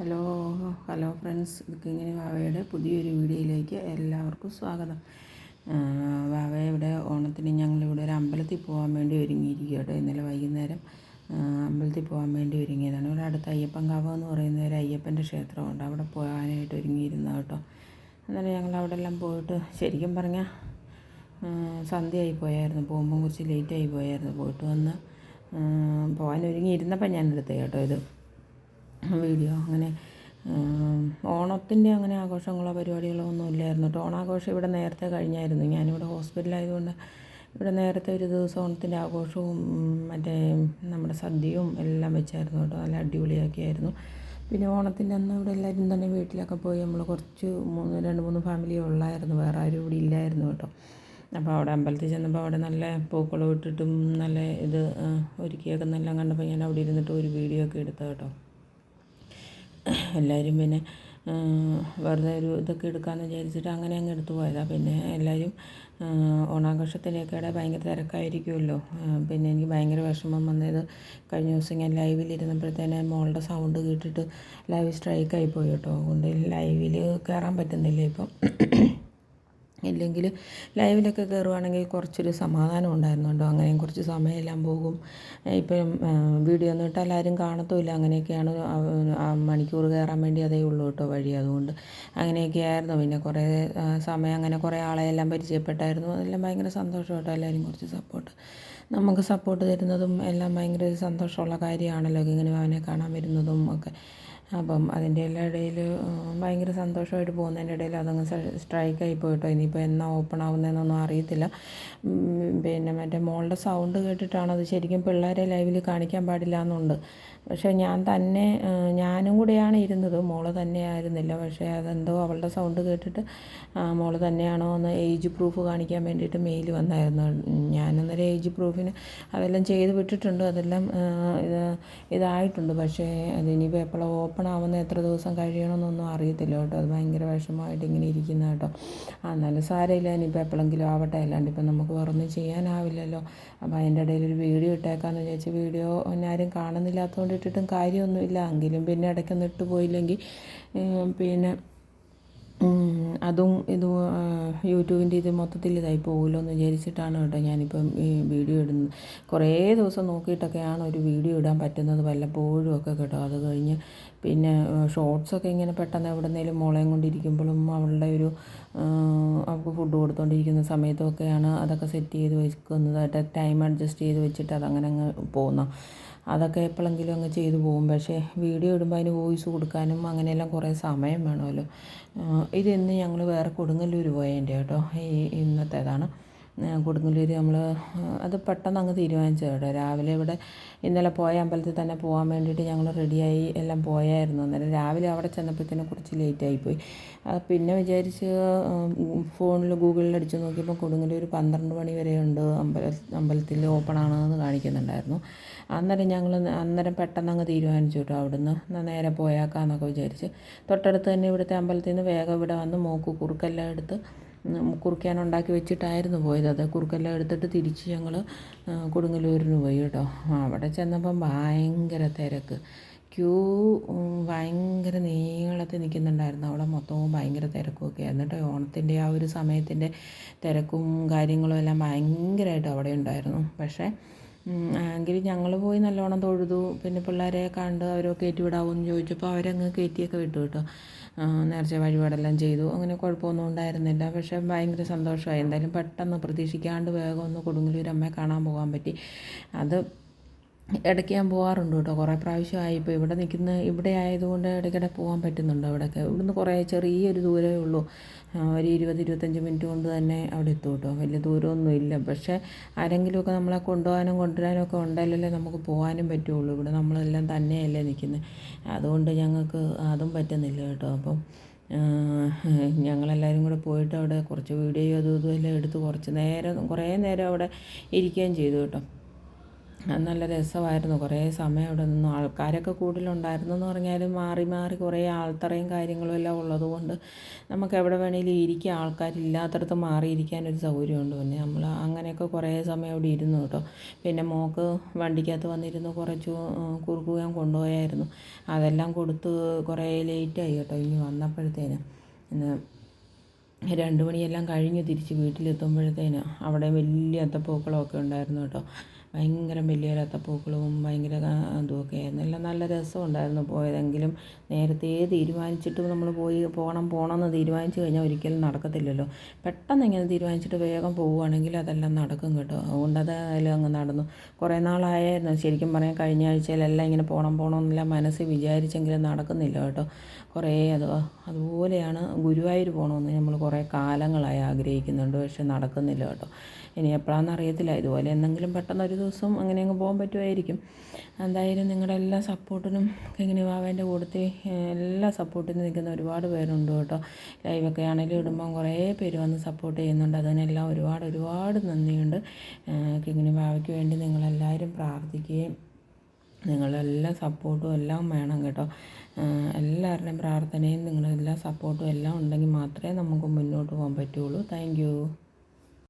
Hello hello friends. ഇങ്ങനെ വാവയുടെ പുതിയൊരു വീഡിയോയിലേക്ക് എല്ലാവർക്കും സ്വാഗതം. വാവ ഇവിടെ ഓണത്തിന് ഞങ്ങളിവിടെ ഒരു അമ്പലത്തിൽ പോകാൻ വേണ്ടി ഒരുങ്ങിയിരിക്കുക കേട്ടോ. ഇന്നലെ വൈകുന്നേരം അമ്പലത്തിൽ പോകാൻ വേണ്ടി ഒരുങ്ങിയതാണ്. ഇവിടെ അടുത്ത് അയ്യപ്പൻകാവ് എന്ന് പറയുന്ന ഒരു അയ്യപ്പന്റെ ക്ഷേത്രമുണ്ട്. അവിടെ പോകാനായിട്ട് ഒരുങ്ങിയിരുന്ന കേട്ടോ. എന്നാലും ഞങ്ങൾ അവിടെ എല്ലാം പോയിട്ട് ശരിക്കും പറഞ്ഞാൽ സന്ധ്യയായി പോയായിരുന്നു. പോകുമ്പോൾ കുറച്ച് ലേറ്റായി പോയായിരുന്നു. പോയിട്ട് വന്ന് പോകാൻ ഒരുങ്ങിയിരുന്നപ്പോൾ ഞാൻ എടുത്തേ കേട്ടോ ഇത്. വീഡിയോ അങ്ങനെ ഓണത്തിന്റെ അങ്ങനെ ആഘോഷങ്ങളോ പരിപാടികളോ ഒന്നും ഇല്ലായിരുന്നു. കേട്ടോ ഓണാഘോഷം ഇവിടെ നേരത്തെ കഴിഞ്ഞായിരുന്നു. ഞാനിവിടെ ഹോസ്പിറ്റലായതുകൊണ്ട് ഇവിടെ നേരത്തെ ഒരു ദിവസം ഓണത്തിന്റെ ആഘോഷവും മറ്റേ നമ്മുടെ സദ്യയും എല്ലാം വെച്ചായിരുന്നു കേട്ടോ. നല്ല അടിപൊളിയാക്കിയായിരുന്നു. പിന്നെ ഓണത്തിന്റെ അന്ന് ഇവിടെ എല്ലാവരും തന്നെ വീട്ടിലൊക്കെ പോയി നമ്മൾ കുറച്ച് മൂന്ന് രണ്ട് മൂന്ന് ഫാമിലി ഉള്ളായിരുന്നു. വേറെ ആരും ഇവിടെ ഇല്ലായിരുന്നു കേട്ടോ. അപ്പോൾ അവിടെ അമ്പലത്തിൽ ചെന്നപ്പോൾ അവിടെ നല്ല പൂക്കളം ഇട്ടിട്ടും നല്ല ഇത് ഒരുക്കിയൊക്കെ നല്ല കണ്ടപ്പോൾ ഞാൻ അവിടെ ഇരുന്നിട്ട് ഒരു വീഡിയോ ഒക്കെ എടുത്തു കേട്ടോ. എല്ലാവരും പിന്നെ വെറുതെ ഒരു ഇതൊക്കെ എടുക്കാമെന്ന് വിചാരിച്ചിട്ട് അങ്ങനെ അങ്ങ് എടുത്തു പോയതാണ് പിന്നെ എല്ലാവരും ഓണാഘോഷത്തിനൊക്കെ ഭയങ്കര തിരക്കായിരിക്കുമല്ലോ പിന്നെ എനിക്ക് ഭയങ്കര വിഷമം വന്നത് കഴിഞ്ഞ ദിവസം ഞാൻ ലൈവിലിരുന്നപ്പോഴത്തേനെ മോളുടെ സൗണ്ട് കേട്ടിട്ട് ലൈവ് സ്ട്രൈക്കായി പോയി കേട്ടോ. അതുകൊണ്ട് ലൈവിൽ കയറാൻ പറ്റുന്നില്ല ഇപ്പം. ഇല്ലെങ്കിൽ ലൈവിലൊക്കെ കയറുവാണെങ്കിൽ കുറച്ചൊരു സമാധാനം ഉണ്ടായിരുന്നു കേട്ടോ അങ്ങനെയും കുറച്ച് സമയമെല്ലാം പോകും. ഇപ്പം വീഡിയോ ഒന്നും ഇട്ടാൽ ആരും കാണത്തുമില്ല. അങ്ങനെയൊക്കെയാണ് മണിക്കൂർ കയറാൻ വേണ്ടി അതേ ഉള്ളൂ കേട്ടോ വഴി. അതുകൊണ്ട് അങ്ങനെയൊക്കെ ആയിരുന്നു. പിന്നെ കുറേ സമയം അങ്ങനെ കുറേ ആളെയെല്ലാം പരിചയപ്പെട്ടായിരുന്നു. അതെല്ലാം ഭയങ്കര സന്തോഷം കേട്ടോ. എല്ലാവരും കുറച്ച് സപ്പോർട്ട് നമുക്ക് സപ്പോർട്ട് തരുന്നതും എല്ലാം ഭയങ്കര സന്തോഷമുള്ള കാര്യമാണല്ലോ. ഇങ്ങനെ അവനെ കാണാൻ വരുന്നതും ഒക്കെ. അപ്പം അതിന്റെ എല്ലാം ഇടയിൽ ഭയങ്കര സന്തോഷമായിട്ട് പോകുന്നതിന്റെ ഇടയിൽ അതങ്ങ് സ്ട്രൈക്കായി പോയിട്ടോ. ഇനിയിപ്പോൾ എന്നാ ഓപ്പൺ ആവുന്നതെന്നൊന്നും അറിയത്തില്ല. പിന്നെ മറ്റേ മോളുടെ സൗണ്ട് കേട്ടിട്ടാണ് അത് ശരിക്കും പിള്ളേരെ ലൈവിൽ കാണിക്കാൻ പാടില്ല എന്നുണ്ട്. പക്ഷേ ഞാൻ തന്നെ ഞാനും കൂടെയാണ് ഇരുന്നത്. മോൾ തന്നെ ആയിരുന്നില്ല പക്ഷേ അതെന്തോ അവളുടെ സൗണ്ട് കേട്ടിട്ട് മോൾ തന്നെയാണോ എന്ന് ഏജ് പ്രൂഫ് കാണിക്കാൻ വേണ്ടിയിട്ട് മെയിൽ വന്നായിരുന്നു. ഞാനന്നേരം ഏജ് പ്രൂഫിന് അതെല്ലാം ചെയ്ത് വിട്ടിട്ടുണ്ട്. അതെല്ലാം ഇത് ഇതായിട്ടുണ്ട്. പക്ഷേ അതിനിപ്പോൾ എപ്പോഴും ഓപ്പൺ ആവുന്ന എത്ര ദിവസം കഴിയണമെന്നൊന്നും അറിയത്തില്ല കേട്ടോ. അത് ഭയങ്കര വിഷമമായിട്ട് ഇങ്ങനെ ഇരിക്കുന്ന കേട്ടോ. എന്നാലും സാരമില്ല. ഇനിയിപ്പോൾ എപ്പോഴെങ്കിലും ആവട്ടെ. അല്ലാണ്ട് ഇപ്പം നമുക്ക് വേറൊന്നും ചെയ്യാനാവില്ലല്ലോ. അപ്പോൾ അതിന്റെ ഇടയിൽ ഒരു വീഡിയോ ഇട്ടേക്കാന്ന് വിചാരിച്ച് വീഡിയോ ആരും കാണുന്നില്ലാത്തതുകൊണ്ട് ഇട്ടിട്ടും കാര്യമൊന്നുമില്ല. എങ്കിലും പിന്നെ ഇടയ്ക്കൊന്നും പോയില്ലെങ്കിൽ പിന്നെ അതും ഇത് യൂട്യൂബിന്റെ ഇത് മൊത്തത്തിൽ ഇതായി പോകുമല്ലോ എന്ന് വിചാരിച്ചിട്ടാണ് കേട്ടോ ഞാനിപ്പം ഈ വീഡിയോ ഇടുന്നത്. കുറേ ദിവസം നോക്കിയിട്ടൊക്കെയാണ് ഒരു വീഡിയോ ഇടാൻ പറ്റുന്നത് വല്ലപ്പോഴും ഒക്കെ കേട്ടോ. അത് കഴിഞ്ഞ് പിന്നെ ഷോർട്സൊക്കെ ഇങ്ങനെ പെട്ടെന്ന് എവിടെന്നേലും മോളെയും കൊണ്ടിരിക്കുമ്പോഴും അവളുടെ ഒരു അവൾക്ക് ഫുഡ് കൊടുത്തുകൊണ്ടിരിക്കുന്ന സമയത്തൊക്കെയാണ് അതൊക്കെ സെറ്റ് ചെയ്ത് വെക്കുന്നത് ടൈം അഡ്ജസ്റ്റ് ചെയ്ത് വെച്ചിട്ട് അതങ്ങനെ അങ്ങ് പോകുന്നു അതൊക്കെ എപ്പോഴെങ്കിലും അങ്ങ് ചെയ്തു പോകും. പക്ഷേ വീഡിയോ ഇടുമ്പോൾ അതിന് വോയിസ് കൊടുക്കാനും അങ്ങനെയെല്ലാം കുറേ സമയം വേണമല്ലോ. ഇതിന്ന് ഞങ്ങൾ വേറെ കൊടുങ്ങല്ലൂർ പോയതിന്റെ കേട്ടോ. ഈ ഇന്നത്തേതാണ്. കൊടുങ്ങല്ലൂർ നമ്മൾ അത് പെട്ടെന്ന് അങ്ങ് തീരുമാനിച്ചു കേട്ടോ. രാവിലെ ഇവിടെ ഇന്നലെ പോയ അമ്പലത്തിൽ തന്നെ പോകാൻ വേണ്ടിയിട്ട് ഞങ്ങൾ റെഡിയായി എല്ലാം പോയായിരുന്നു. അന്നേരം രാവിലെ അവിടെ ചെന്നപ്പോഴത്തേനും കുറച്ച് ലേറ്റായിപ്പോയി പിന്നെ വിചാരിച്ച് ഫോണിൽ ഗൂഗിളിൽ അടിച്ച് നോക്കിയപ്പോൾ കൊടുങ്ങല്ലൂർ പന്ത്രണ്ട് മണി വരെ ഉണ്ട് അമ്പല അമ്പലത്തിൽ ഓപ്പൺ ആണെന്ന് കാണിക്കുന്നുണ്ടായിരുന്നു. അന്നേരം ഞങ്ങൾ അന്നേരം പെട്ടെന്ന് അങ്ങ് തീരുമാനിച്ചു കേട്ടോ അവിടുന്ന്. നേരെ പോയാക്കാന്നൊക്കെ വിചാരിച്ച്. തൊട്ടടുത്ത് തന്നെ ഇവിടുത്തെ അമ്പലത്തിൽ നിന്ന് വേഗം ഇവിടെ വന്ന് മൂക്ക് കുറുക്കെല്ലാം എടുത്ത് കുറുക്കാൻ ഉണ്ടാക്കി വെച്ചിട്ടായിരുന്നു പോയത്. അത് കുറുക്കെല്ലാം എടുത്തിട്ട് തിരിച്ച് ഞങ്ങൾ കൊടുങ്ങല്ലൂരിന് പോയി കേട്ടോ. അവിടെ ചെന്നപ്പം ഭയങ്കര തിരക്ക്. ക്യൂ ഭയങ്കര നീളത്തിൽ നിൽക്കുന്നുണ്ടായിരുന്നു. അവിടെ മൊത്തവും ഭയങ്കര തിരക്കുമൊക്കെ എന്നിട്ട് ഓണത്തിന്റെ ആ ഒരു സമയത്തിന്റെ തിരക്കും കാര്യങ്ങളും എല്ലാം ഭയങ്കരമായിട്ട് അവിടെ ഉണ്ടായിരുന്നു. പക്ഷേ എങ്കിലും ഞങ്ങൾ പോയി നല്ലോണം തൊഴുതു. പിന്നെ പിള്ളേരെ കണ്ട് അവരോ കയറ്റി വിടാവോന്ന് ചോദിച്ചപ്പോൾ അവരങ്ങ് കയറ്റിയൊക്കെ വിട്ടു കേട്ടോ. നേർച്ച വഴിപാടെല്ലാം ചെയ്തു. അങ്ങനെ കുഴപ്പമൊന്നും ഉണ്ടായിരുന്നില്ല. പക്ഷേ ഭയങ്കര സന്തോഷമായി. എന്തായാലും പെട്ടെന്ന് പ്രതീക്ഷിക്കാണ്ട് വേഗം ഒന്ന് കൊടുങ്ങലൂരമ്മയെ കാണാൻ പോകാൻ പറ്റി. അത് ഇടയ്ക്ക് ഞാൻ പോകാറുണ്ട് കേട്ടോ. കുറേ പ്രാവശ്യമായി ഇപ്പോൾ ഇവിടെ നിൽക്കുന്ന ഇവിടെ ആയതുകൊണ്ട് ഇടയ്ക്കിടെ പോകാൻ പറ്റുന്നുണ്ട് അവിടെയൊക്കെ ഇവിടുന്ന് കുറേ ചെറിയൊരു ദൂരമേ ഉള്ളൂ. ഒരു ഇരുപത് ഇരുപത്തഞ്ച് മിനിറ്റ് കൊണ്ട് തന്നെ അവിടെ എത്തും കേട്ടോ. വലിയ ദൂരമൊന്നും ഇല്ല. പക്ഷേ ആരെങ്കിലുമൊക്കെ നമ്മളെ കൊണ്ടുപോകാനും കൊണ്ടുവരാനും ഒക്കെ ഉണ്ടെങ്കിലല്ലേ നമുക്ക് പോകാനും പറ്റുള്ളൂ. ഇവിടെ നമ്മളെല്ലാം തന്നെയല്ലേ നിൽക്കുന്നത്. അതുകൊണ്ട് ഞങ്ങൾക്ക് അതും പറ്റുന്നില്ല കേട്ടോ. അപ്പം ഞങ്ങളെല്ലാവരും കൂടെ പോയിട്ട് അവിടെ കുറച്ച് വീഡിയോ അതും ഇതും എല്ലാം എടുത്ത് കുറച്ച് നേരം കുറേ നേരം അവിടെ ഇരിക്കുകയും ചെയ്തു കേട്ടോ. നല്ല രസമായിരുന്നു. കുറേ സമയം അവിടെ നിന്നു ആൾക്കാരൊക്കെ കൂടുതലുണ്ടായിരുന്നു എന്ന് പറഞ്ഞാലും മാറി മാറി കുറേ ആൾത്തറയും കാര്യങ്ങളും എല്ലാം ഉള്ളതുകൊണ്ട് നമുക്ക് എവിടെ വേണമെങ്കിലും ഇരിക്കുക ആൾക്കാരില്ലാത്തടത്ത് മാറിയിരിക്കാൻ ഒരു സൗകര്യമുണ്ട്. പിന്നെ നമ്മൾ അങ്ങനെയൊക്കെ കുറേ സമയം അവിടെ ഇരുന്നു കേട്ടോ. പിന്നെ മോക്ക് വണ്ടിക്കകത്ത് വന്നിരുന്ന് കുറച്ച് കുറുക്കു ഞാൻ കൊണ്ടുപോയായിരുന്നു. അതെല്ലാം കൊടുത്ത് കുറേ ലേറ്റായി കേട്ടോ. ഇനി വന്നപ്പോഴത്തേന് രണ്ട് മണിയെല്ലാം കഴിഞ്ഞ് തിരിച്ച് വീട്ടിലെത്തുമ്പോഴത്തേന് അവിടെ വലിയ അത്തപ്പൂക്കളമൊക്കെ ഉണ്ടായിരുന്നു കേട്ടോ. ഭയങ്കര വലിയ അത്തപ്പൂക്കളവും ഭയങ്കര അതുമൊക്കെ. ആയിരുന്നു എല്ലാം നല്ല രസമുണ്ടായിരുന്നു പോയതെങ്കിലും നേരത്തെ തീരുമാനിച്ചിട്ട് നമ്മൾ പോയി പോകണം പോകണം എന്ന് തീരുമാനിച്ചു കഴിഞ്ഞാൽ ഒരിക്കലും നടക്കത്തില്ലല്ലോ. പെട്ടെന്ന് ഇങ്ങനെ തീരുമാനിച്ചിട്ട് വേഗം പോവുകയാണെങ്കിൽ അതെല്ലാം നടക്കും കേട്ടോ. അതുകൊണ്ട് അതായാലും അങ്ങ് നടന്നു. കുറേ നാളായിരുന്നു ശരിക്കും പറയാൻ കഴിഞ്ഞ ആഴ്ചയിലെല്ലാം ഇങ്ങനെ പോകണം പോകണം എന്നെല്ലാം മനസ്സിൽ വിചാരിച്ചെങ്കിലും നടക്കുന്നില്ല കേട്ടോ. കുറേ അത് അതുപോലെയാണ് ഗുരുവായൂർ പോകണമെന്ന് നമ്മൾ കുറേ കാലങ്ങളായി ആഗ്രഹിക്കുന്നുണ്ട് പക്ഷെ നടക്കുന്നില്ല കേട്ടോ. ഇനി എപ്പോഴാണെന്ന് അറിയത്തില്ല ഇതുപോലെ എന്തെങ്കിലും പെട്ടെന്ന് ഒരു ദിവസം അങ്ങനെ അങ്ങ് പോകാൻ പറ്റുമായിരിക്കും. എന്തായാലും നിങ്ങളുടെ എല്ലാ സപ്പോർട്ടിനും കിങ്ങിണി വാവേന്റെ കൂടത്തി എല്ലാ സപ്പോർട്ടിനും നിൽക്കുന്ന ഒരുപാട് പേരുണ്ട് കേട്ടോ. ലൈവൊക്കെ ആണെങ്കിലും ഇടുമ്പം കുറേ പേര് വന്ന് സപ്പോർട്ട് ചെയ്യുന്നുണ്ട്. അതിനെല്ലാം ഒരുപാട് ഒരുപാട് നന്ദിയുണ്ട്. കിങ്ങിണി വാവയ്ക്ക് വേണ്ടി നിങ്ങളെല്ലാവരും പ്രാർത്ഥിക്കുകയും നിങ്ങളെല്ലാ സപ്പോർട്ടും എല്ലാം വേണം കേട്ടോ. എല്ലാവരുടെയും പ്രാർത്ഥനയും നിങ്ങളെല്ലാ സപ്പോർട്ടും എല്ലാം ഉണ്ടെങ്കിൽ മാത്രമേ നമുക്ക് മുന്നോട്ട് പോകാൻ പറ്റുള്ളൂ താങ്ക്